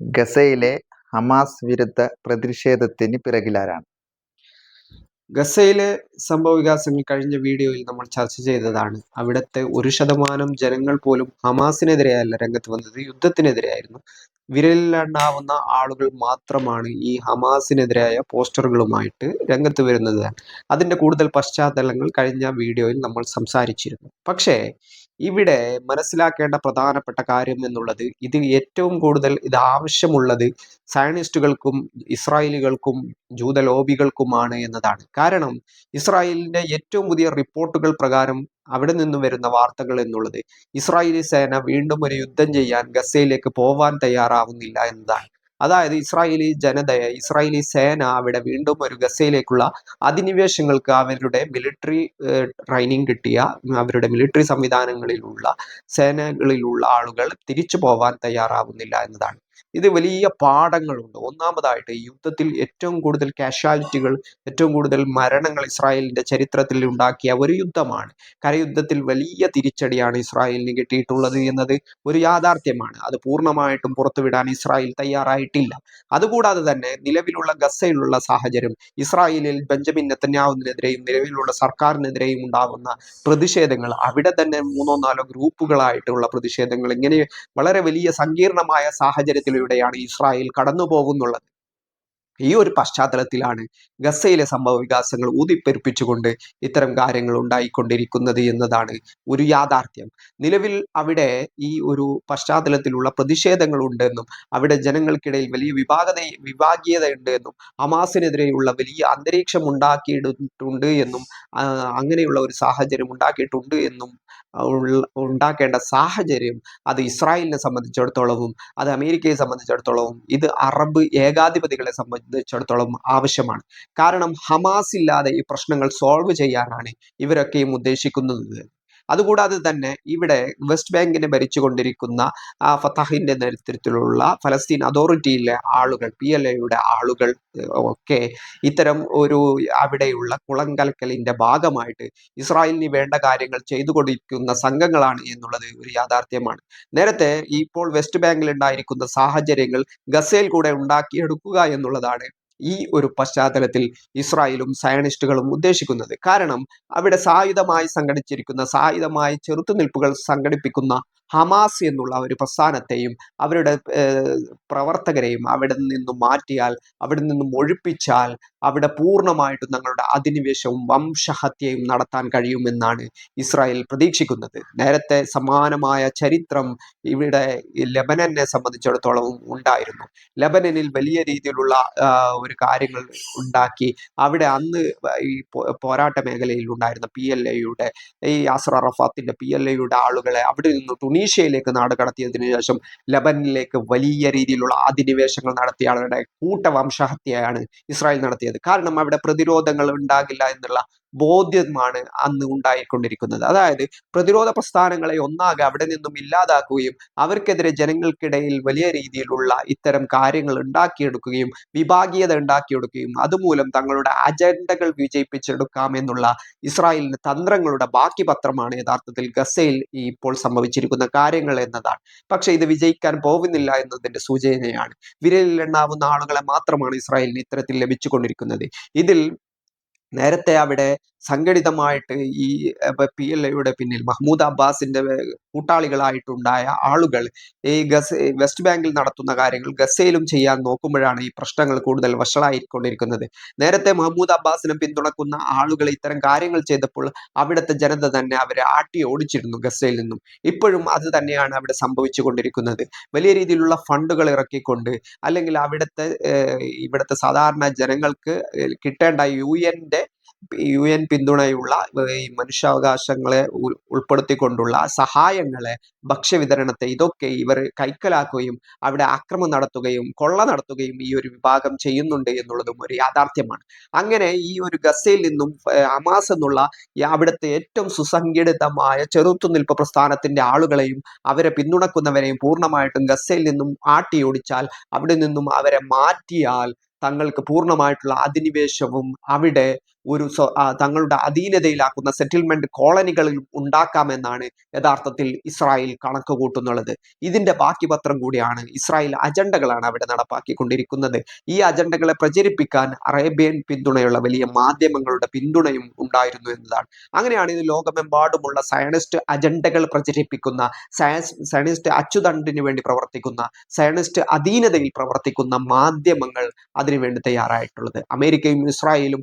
ഗസയിലെ ഹമാസ് വിരുദ്ധ പ്രതിഷേധത്തിന് പിറകിലാരാണ് ഗസയിലെ സംഭവവികാസങ്ങൾ കഴിഞ്ഞ വീഡിയോയിൽ നമ്മൾ ചർച്ച ചെയ്തതാണ്. അവിടുത്തെ ഒരു ശതമാനം ജനങ്ങൾ പോലും ഹമാസിനെതിരെയല്ല രംഗത്ത് വന്നത് യുദ്ധത്തിനെതിരെയായിരുന്നു. വിരലിലെണ്ണാവുന്ന ആളുകൾ മാത്രമാണ് ഈ ഹമാസിനെതിരായ പോസ്റ്ററുകളുമായിട്ട് രംഗത്ത് വരുന്നത്. അതിന്റെ കൂടുതൽ പശ്ചാത്തലങ്ങൾ കഴിഞ്ഞ വീഡിയോയിൽ നമ്മൾ സംസാരിച്ചിരുന്നു. പക്ഷേ ഇവിടെ മനസ്സിലാക്കേണ്ട പ്രധാനപ്പെട്ട കാര്യം എന്നുള്ളത് ഇത് ഏറ്റവും കൂടുതൽ ഇത് ആവശ്യമുള്ളത് സയനിസ്റ്റുകൾക്കും ഇസ്രായേലുകൾക്കും ജൂത ലോബികൾക്കുമാണ് എന്നതാണ്. കാരണം ഇസ്രായേലിന്റെ ഏറ്റവും പുതിയ റിപ്പോർട്ടുകൾ പ്രകാരം അവിടെ നിന്നും വരുന്ന വാർത്തകൾ എന്നുള്ളത് ഇസ്രായേലി സേന വീണ്ടും ഒരു യുദ്ധം ചെയ്യാൻ ഗസയിലേക്ക് പോവാൻ തയ്യാറാവുന്നില്ല എന്നതാണ്. അതായത് ഇസ്രായേലി ജനതയെ ഇസ്രായേലി സേന അവിടെ വീണ്ടും ഒരു ഗസയിലേക്കുള്ള അധിനിവേശങ്ങൾക്ക് അവരുടെ മിലിറ്ററി ട്രെയിനിങ് കിട്ടിയ അവരുടെ മിലിറ്ററി സംവിധാനങ്ങളിലുള്ള സേനകളിലുള്ള ആളുകൾ തിരിച്ചു പോവാൻ തയ്യാറാവുന്നില്ല എന്നതാണ്. ഇത് വലിയ പാഠങ്ങളുണ്ട്. ഒന്നാമതായിട്ട് യുദ്ധത്തിൽ ഏറ്റവും കൂടുതൽ കാഷ്വാലിറ്റികൾ ഏറ്റവും കൂടുതൽ മരണങ്ങൾ ഇസ്രായേലിന്റെ ചരിത്രത്തിൽ ഉണ്ടാക്കിയ ഒരു യുദ്ധമാണ്. കരയുദ്ധത്തിൽ വലിയ തിരിച്ചടിയാണ് ഇസ്രായേലിന് കിട്ടിയിട്ടുള്ളത് എന്നത് ഒരു യാഥാർത്ഥ്യമാണ്. അത് പൂർണമായിട്ടും പുറത്തുവിടാൻ ഇസ്രായേൽ തയ്യാറായിട്ടില്ല. അതുകൂടാതെ തന്നെ നിലവിലുള്ള ഗസയിലുള്ള സാഹചര്യം ഇസ്രായേലിൽ ബെഞ്ചമിൻ നെത്തന്യാവിനെതിരെയും നിലവിലുള്ള സർക്കാരിനെതിരെയും ഉണ്ടാകുന്ന പ്രതിഷേധങ്ങൾ അവിടെ തന്നെ മൂന്നോ നാലോ ഗ്രൂപ്പുകളായിട്ടുള്ള പ്രതിഷേധങ്ങൾ ഇങ്ങനെ വളരെ വലിയ സങ്കീർണമായ സാഹചര്യത്തിൽ യുദ്ധത്തിലൂടെയാണ് ഇസ്രായേൽ കടന്നു പോകുന്നുള്ളത് ഈ ഒരു പശ്ചാത്തലത്തിലാണ് ഗസയിലെ സംഭവ വികാസങ്ങൾ ഊതിപ്പെരുപ്പിച്ചുകൊണ്ട് ഇത്തരം കാര്യങ്ങൾ ഉണ്ടായിക്കൊണ്ടിരിക്കുന്നത് എന്നതാണ് ഒരു യാഥാർത്ഥ്യം. നിലവിൽ അവിടെ ഈ ഒരു പശ്ചാത്തലത്തിലുള്ള പ്രതിഷേധങ്ങൾ ഉണ്ടെന്നും അവിടെ ജനങ്ങൾക്കിടയിൽ വലിയ വിഭാഗത വിഭാഗീയത ഉണ്ട് എന്നും വലിയ അന്തരീക്ഷം ഉണ്ടാക്കിയിട്ടുണ്ട് എന്നും അങ്ങനെയുള്ള ഒരു സാഹചര്യം ഉണ്ടാക്കിയിട്ടുണ്ട് എന്നും ഉണ്ടാക്കേണ്ട സാഹചര്യം അത് ഇസ്രായേലിനെ സംബന്ധിച്ചിടത്തോളവും അത് അമേരിക്കയെ സംബന്ധിച്ചിടത്തോളവും ഇത് അറബ് ഏകാധിപതികളെ സംബന്ധിച്ചിടത്തോളം ആവശ്യമാണ്. കാരണം ഹമാസ് ഇല്ലാതെ ഈ പ്രശ്നങ്ങൾ സോൾവ് ചെയ്യാനാണ് ഇവരൊക്കെയും ഉദ്ദേശിക്കുന്നത്. അതുകൂടാതെ തന്നെ ഇവിടെ വെസ്റ്റ് ബാങ്കിനെ ഭരിച്ചുകൊണ്ടിരിക്കുന്ന ഫത്താഹിന്റെ നേതൃത്വത്തിലുള്ള ഫലസ്തീൻ അതോറിറ്റിയിലെ ആളുകൾ പി എൽ എയുടെ ആളുകൾ ഒക്കെ ഇത്തരം ഒരു അവിടെയുള്ള കുളങ്കലക്കലിന്റെ ഭാഗമായിട്ട് ഇസ്രായേലിന് വേണ്ട കാര്യങ്ങൾ ചെയ്തു കൊടുക്കുന്ന സംഘങ്ങളാണ് എന്നുള്ളത് ഒരു യാഥാർത്ഥ്യമാണ്. നേരത്തെ ഇപ്പോൾ വെസ്റ്റ് ബാങ്കിൽ ഉണ്ടായിരിക്കുന്ന സാഹചര്യങ്ങൾ ഗസയിൽ കൂടെ ഉണ്ടാക്കിയെടുക്കുക എന്നുള്ളതാണ് ഈ ഒരു പശ്ചാത്തലത്തിൽ ഇസ്രായേലും സയണിസ്റ്റുകളും ഉദ്ദേശിക്കുന്നത്. കാരണം അവിടെ സായുധമായി സംഘടിച്ചിരിക്കുന്ന സായുധമായി ചെറുത്തുനിൽപ്പുകൾ സംഘടിപ്പിക്കുന്ന ഹമാസ് എന്നുള്ള ഒരു പ്രസ്ഥാനത്തെയും അവരുടെ പ്രവർത്തകരെയും അവിടെ നിന്നും മാറ്റിയാൽ അവിടെ നിന്നും ഒഴിപ്പിച്ചാൽ അവിടെ പൂർണമായിട്ടും തങ്ങളുടെ അധിനിവേശവും വംശഹത്യയും നടത്താൻ കഴിയുമെന്നാണ് ഇസ്രായേൽ പ്രതീക്ഷിക്കുന്നത്. നേരത്തെ സമാനമായ ചരിത്രം ഇവിടെ ലബനനെ സംബന്ധിച്ചിടത്തോളം ഉണ്ടായിരുന്നു. ലബനനിൽ വലിയ രീതിയിലുള്ള ഒരു കാര്യങ്ങൾ ഉണ്ടാക്കി. അവിടെ അന്ന് ഈ പോരാട്ട മേഖലയിൽ ഉണ്ടായിരുന്ന പി എൽ എയുടെ ഈ യാസർ അറഫാത്തിന്റെ പി എൽ എയുടെ ആളുകളെ അവിടെ നിന്ന് ടുണീഷ്യയിലേക്ക് നാട് കടത്തിയതിനു ശേഷം ലബനിലേക്ക് വലിയ രീതിയിലുള്ള അധിനിവേശങ്ങൾ നടത്തിയ ആളുടെ കൂട്ടവംശഹത്യയാണ് ഇസ്രായേൽ നടത്തിയത്. കാരണം അവിടെ പ്രതിരോധങ്ങൾ ഉണ്ടാകില്ല എന്നുള്ള ബോധ്യമാണ് അന്ന് ഉണ്ടായിക്കൊണ്ടിരിക്കുന്നത്. അതായത് പ്രതിരോധ പ്രസ്ഥാനങ്ങളെ ഒന്നാകെ അവിടെ നിന്നും ഇല്ലാതാക്കുകയും അവർക്കെതിരെ ജനങ്ങൾക്കിടയിൽ വലിയ രീതിയിലുള്ള ഇത്തരം കാര്യങ്ങൾ ഉണ്ടാക്കിയെടുക്കുകയും വിഭാഗീയത ഉണ്ടാക്കിയെടുക്കുകയും അതുമൂലം തങ്ങളുടെ അജണ്ടകൾ വിജയിപ്പിച്ചെടുക്കാം എന്നുള്ള ഇസ്രായേലിന്റെ തന്ത്രങ്ങളുടെ ബാക്കി പത്രമാണ് യഥാർത്ഥത്തിൽ ഗസയിൽ ഇപ്പോൾ സംഭവിച്ചിരിക്കുന്ന കാര്യങ്ങൾ എന്നതാണ്. പക്ഷെ ഇത് വിജയിക്കാൻ പോകുന്നില്ല എന്നതിന്റെ സൂചനയാണ്. വിരലിലെണ്ണാവുന്ന ആളുകളെ മാത്രമാണ് ഇസ്രായേലിന് ഇത്തരത്തിൽ ലഭിച്ചുകൊണ്ടിരിക്കുന്നത്. ഇതിൽ നേരത്തെ അവിടെ സംഘടിതമായിട്ട് ഈ പി എൽ എയുടെ പിന്നിൽ മഹ്മൂദ് അബ്ബാസിന്റെ കൂട്ടാളികളായിട്ടുണ്ടായ ആളുകൾ ഈ ഗസ വെസ്റ്റ് ബാങ്കിൽ നടത്തുന്ന കാര്യങ്ങൾ ഗസയിലും ചെയ്യാൻ നോക്കുമ്പോഴാണ് ഈ പ്രശ്നങ്ങൾ കൂടുതൽ വഷളായിക്കൊണ്ടിരിക്കുന്നത്. നേരത്തെ മഹ്മൂദ് അബ്ബാസിനെ പിന്തുണക്കുന്ന ആളുകൾ ഇത്തരം കാര്യങ്ങൾ ചെയ്തപ്പോൾ അവിടുത്തെ ജനത തന്നെ അവരെ ആട്ടി ഓടിച്ചിരുന്നു ഗസയിൽ നിന്നും. ഇപ്പോഴും അത് തന്നെയാണ് അവിടെ സംഭവിച്ചു കൊണ്ടിരിക്കുന്നത് വലിയ രീതിയിലുള്ള ഫണ്ടുകൾ ഇറക്കിക്കൊണ്ട് അല്ലെങ്കിൽ അവിടുത്തെ ഇവിടുത്തെ സാധാരണ ജനങ്ങൾക്ക് കിട്ടേണ്ട യു എന്റെ യു എൻ പിന്തുണയുള്ള ഈ മനുഷ്യാവകാശങ്ങളെ ഉൾപ്പെടുത്തിക്കൊണ്ടുള്ള സഹായങ്ങളെ ഭക്ഷ്യവിതരണത്തെ ഇതൊക്കെ ഇവർ കൈക്കലാക്കുകയും അവിടെ ആക്രമം നടത്തുകയും കൊള്ള നടത്തുകയും ഈ ഒരു വിഭാഗം ചെയ്യുന്നുണ്ട് എന്നുള്ളതും ഒരു യാഥാർത്ഥ്യമാണ്. അങ്ങനെ ഈ ഒരു ഗസയിൽ നിന്നും അമാസ് എന്നുള്ള അവിടുത്തെ ഏറ്റവും സുസംഘടിതമായ ചെറുത്തുനിൽപ്പ് പ്രസ്ഥാനത്തിന്റെ ആളുകളെയും അവരെ പിന്തുണക്കുന്നവരെയും പൂർണമായിട്ടും ഗസയിൽ നിന്നും ആട്ടിയോടിച്ചാൽ അവിടെ നിന്നും അവരെ മാറ്റിയാൽ തങ്ങൾക്ക് പൂർണമായിട്ടുള്ള അധിനിവേശവും അവിടെ ഒരു തങ്ങളുടെ അധീനതയിലാക്കുന്ന സെറ്റിൽമെന്റ് കോളനികളിൽ ഉണ്ടാക്കാമെന്നാണ് യഥാർത്ഥത്തിൽ ഇസ്രായേൽ കണക്ക് കൂട്ടുന്നുള്ളത് ഇതിന്റെ ബാക്കി പത്രം കൂടിയാണ് ഇസ്രായേൽ അജണ്ടകളാണ് അവിടെ നടപ്പാക്കിക്കൊണ്ടിരിക്കുന്നത്. ഈ അജണ്ടകളെ പ്രചരിപ്പിക്കാൻ അറേബ്യൻ പിന്തുണയുള്ള വലിയ മാധ്യമങ്ങളുടെ പിന്തുണയും ഉണ്ടായിരുന്നു എന്നതാണ്. അങ്ങനെയാണ് ഇത് ലോകമെമ്പാടുമുള്ള സയണിസ്റ്റ് അജണ്ടകൾ പ്രചരിപ്പിക്കുന്ന സയൻസ് സയനിസ്റ്റ് അച്ചുതണ്ടിന് വേണ്ടി പ്രവർത്തിക്കുന്ന സയണിസ്റ്റ് അധീനതയിൽ പ്രവർത്തിക്കുന്ന മാധ്യമങ്ങൾ അതിനുവേണ്ടി തയ്യാറായിട്ടുള്ളത്. അമേരിക്കയും ഇസ്രായേലും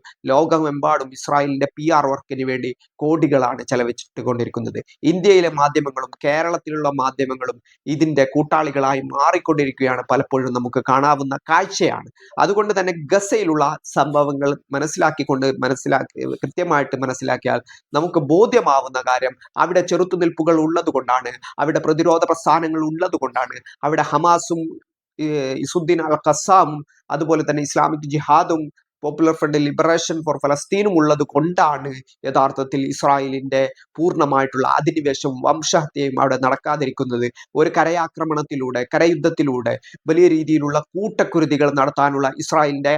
ലോകമെമ്പാടും ഇസ്രായേലിന്റെ പി ആർ വർക്കിന് വേണ്ടി കോടികളാണ് ചെലവഴിച്ചിട്ട് കൊണ്ടിരിക്കുന്നത് ഇന്ത്യയിലെ മാധ്യമങ്ങളും കേരളത്തിലുള്ള മാധ്യമങ്ങളും ഇതിന്റെ കൂട്ടാളികളായി മാറിക്കൊണ്ടിരിക്കുകയാണ് പലപ്പോഴും നമുക്ക് കാണാവുന്ന കാഴ്ചയാണ്. അതുകൊണ്ട് തന്നെ ഗസയിലുള്ള സംഭവങ്ങൾ മനസ്സിലാക്കിക്കൊണ്ട് മനസ്സിലാക്കി കൃത്യമായിട്ട് മനസ്സിലാക്കിയാൽ നമുക്ക് ബോധ്യമാവുന്ന കാര്യം അവിടെ ചെറുത്തുനിൽപ്പുകൾ ഉള്ളതുകൊണ്ടാണ് അവിടെ പ്രതിരോധ പ്രസ്ഥാനങ്ങൾ ഉള്ളതുകൊണ്ടാണ് അവിടെ ഹമാസും ഇസുദ്ദീൻ അൽ ഖസാമും അതുപോലെ തന്നെ ഇസ്ലാമിക് ജിഹാദും പോപ്പുലർ ഫ്രണ്ട് ലിബറേഷൻ ഫോർ ഫലസ്തീനും ഉള്ളത് കൊണ്ടാണ് യഥാർത്ഥത്തിൽ ഇസ്രായേലിന്റെ പൂർണമായിട്ടുള്ള അധിനിവേശം വംശഹത്യയും അവിടെ നടക്കാതിരിക്കുന്നത്. ഒരു കരയാക്രമണത്തിലൂടെ കരയുദ്ധത്തിലൂടെ വലിയ രീതിയിലുള്ള കൂട്ടക്കുരുതികൾ നടത്താനുള്ള ഇസ്രായേലിന്റെ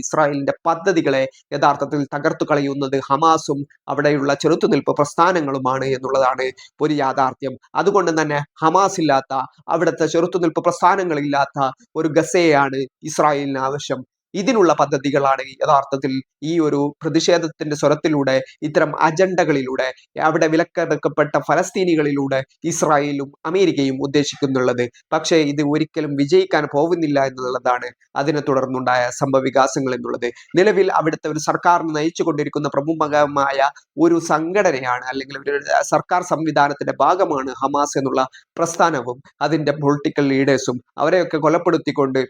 ഇസ്രായേലിന്റെ പദ്ധതികളെ യഥാർത്ഥത്തിൽ തകർത്തു കളയുന്നത് ഹമാസും അവിടെയുള്ള ചെറുത്തുനിൽപ്പ് പ്രസ്ഥാനങ്ങളുമാണ് എന്നുള്ളതാണ് ഒരു യാഥാർത്ഥ്യം. അതുകൊണ്ട് തന്നെ ഹമാസ് ഇല്ലാത്ത അവിടുത്തെ ചെറുത്തുനിൽപ്പ് പ്രസ്ഥാനങ്ങളില്ലാത്ത ഒരു ഗസയെയാണ് ഇസ്രായേലിന് ആവശ്യം. ഇതിനുള്ള പദ്ധതികളാണ് യഥാർത്ഥത്തിൽ ഈ ഒരു പ്രതിഷേധത്തിന്റെ സ്വരത്തിലൂടെ ഇത്തരം അജണ്ടകളിലൂടെ അവിടെ വിലക്കെടുക്കപ്പെട്ട ഫലസ്തീനികളിലൂടെ ഇസ്രായേലും അമേരിക്കയും ഉദ്ദേശിക്കുന്നുള്ളത്. പക്ഷേ ഇത് ഒരിക്കലും വിജയിക്കാൻ പോകുന്നില്ല എന്നുള്ളതാണ് അതിനെ തുടർന്നുണ്ടായ സംഭവവികാസങ്ങൾ എന്നുള്ളത്. നിലവിൽ അവിടുത്തെ ഒരു സർക്കാരിന് നയിച്ചുകൊണ്ടിരിക്കുന്ന പ്രമുഖമായ ഒരു സംഘടനയാണ് അല്ലെങ്കിൽ ഒരു സർക്കാർ സംവിധാനത്തിന്റെ ഭാഗമാണ് ഹമാസ് എന്നുള്ള പ്രസ്ഥാനവും അതിന്റെ പൊളിറ്റിക്കൽ ലീഡേഴ്സും അവരെയൊക്കെ കൊലപ്പെടുത്തിക്കൊണ്ട്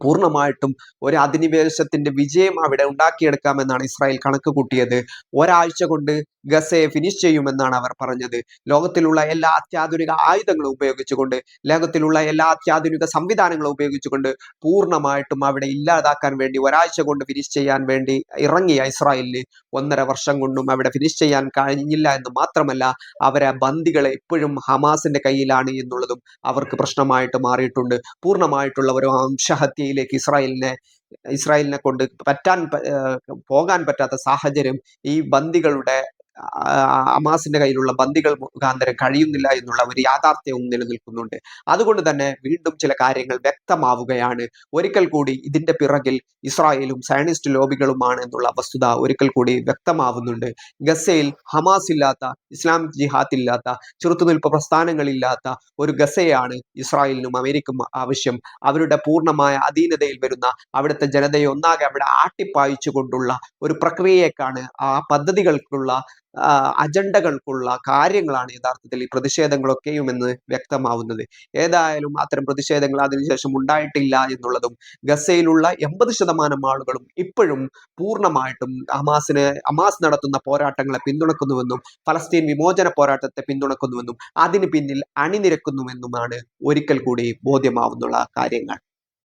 പൂർണമായിട്ടും ഒരു അധിനിവേശത്തിന്റെ വിജയം അവിടെ ഉണ്ടാക്കിയെടുക്കാമെന്നാണ് ഇസ്രായേൽ കണക്ക് കൂട്ടിയത്. ഒരാഴ്ച കൊണ്ട് ഗസയെ ഫിനിഷ് ചെയ്യുമെന്നാണ് അവർ പറഞ്ഞത്. ലോകത്തിലുള്ള എല്ലാ അത്യാധുനിക ആയുധങ്ങളും ഉപയോഗിച്ചുകൊണ്ട് ലോകത്തിലുള്ള എല്ലാ അത്യാധുനിക സംവിധാനങ്ങളും ഉപയോഗിച്ചുകൊണ്ട് പൂർണമായിട്ടും അവിടെ ഇല്ലാതാക്കാൻ വേണ്ടി ഒരാഴ്ച കൊണ്ട് ഫിനിഷ് ചെയ്യാൻ വേണ്ടി ഇറങ്ങിയ ഇസ്രായേലിന് ഒന്നര വർഷം കൊണ്ടും അവിടെ ഫിനിഷ് ചെയ്യാൻ കഴിഞ്ഞില്ല എന്ന് മാത്രമല്ല അവരെ ബന്ദികളെ ഇപ്പോഴും ഹമാസിന്റെ കയ്യിലാണ് എന്നുള്ളതും അവർക്ക് പ്രശ്നമായിട്ട് മാറിയിട്ടുണ്ട്. പൂർണമായിട്ടുള്ള ഒരു വംശഹത്യയിലേക്ക് ഇസ്രായേലിനെ ഇസ്രായേലിനെ കൊണ്ട് പറ്റാൻ പോകാൻ പറ്റാത്ത സാഹചര്യം ഈ ബന്ദികളുടെ ആ, ഹമാസിന്റെ കയ്യിലുള്ള ബന്ദികൾ മുഖാന്തരം കഴിയുന്നില്ല എന്നുള്ള ഒരു യാഥാർത്ഥ്യവും നിലനിൽക്കുന്നുണ്ട്. അതുകൊണ്ട് തന്നെ വീണ്ടും ചില കാര്യങ്ങൾ വ്യക്തമാവുകയാണ്. ഒരിക്കൽ കൂടി ഇതിന്റെ പിറകിൽ ഇസ്രായേലും സയനിസ്റ്റ് ലോബികളുമാണ് എന്നുള്ള വസ്തുത ഒരിക്കൽ കൂടി വ്യക്തമാവുന്നുണ്ട്. ഗസയിൽ ഹമാസ് ഇല്ലാത്ത ഇസ്ലാം ജിഹാദ് ഇല്ലാത്ത ചെറുത്തുനിൽപ്പ് പ്രസ്ഥാനങ്ങളില്ലാത്ത ഒരു ഗസയാണ് ഇസ്രായേലിനും അമേരിക്കും ആവശ്യം. അവരുടെ പൂർണമായ അധീനതയിൽ വരുന്ന അവിടുത്തെ ജനതയെ ഒന്നാകെ അവിടെ ആട്ടിപ്പായിച്ചുകൊണ്ടുള്ള ഒരു പ്രക്രിയയേക്കാണ് ആ പദ്ധതികൾക്കുള്ള അജണ്ടകൾക്കുള്ള കാര്യങ്ങളാണ് യഥാർത്ഥത്തിൽ ഈ പ്രതിഷേധങ്ങളൊക്കെയും എന്ന് വ്യക്തമാവുന്നത്. ഏതായാലും അത്തരം പ്രതിഷേധങ്ങൾ അതിനുശേഷം ഉണ്ടായിട്ടില്ല എന്നുള്ളതും ഗസയിലുള്ള എൺപത് ശതമാനം ആളുകളും ഇപ്പോഴും പൂർണമായിട്ടും ഹമാസിനെ അമാസ് നടത്തുന്ന പോരാട്ടങ്ങളെ പിന്തുണക്കുന്നുവെന്നും ഫലസ്തീൻ വിമോചന പോരാട്ടത്തെ പിന്തുണക്കുന്നുവെന്നും അതിന് പിന്നിൽ അണിനിരക്കുന്നുവെന്നുമാണ് ഒരിക്കൽ കൂടി ബോധ്യമാവുന്നുള്ള കാര്യങ്ങൾ.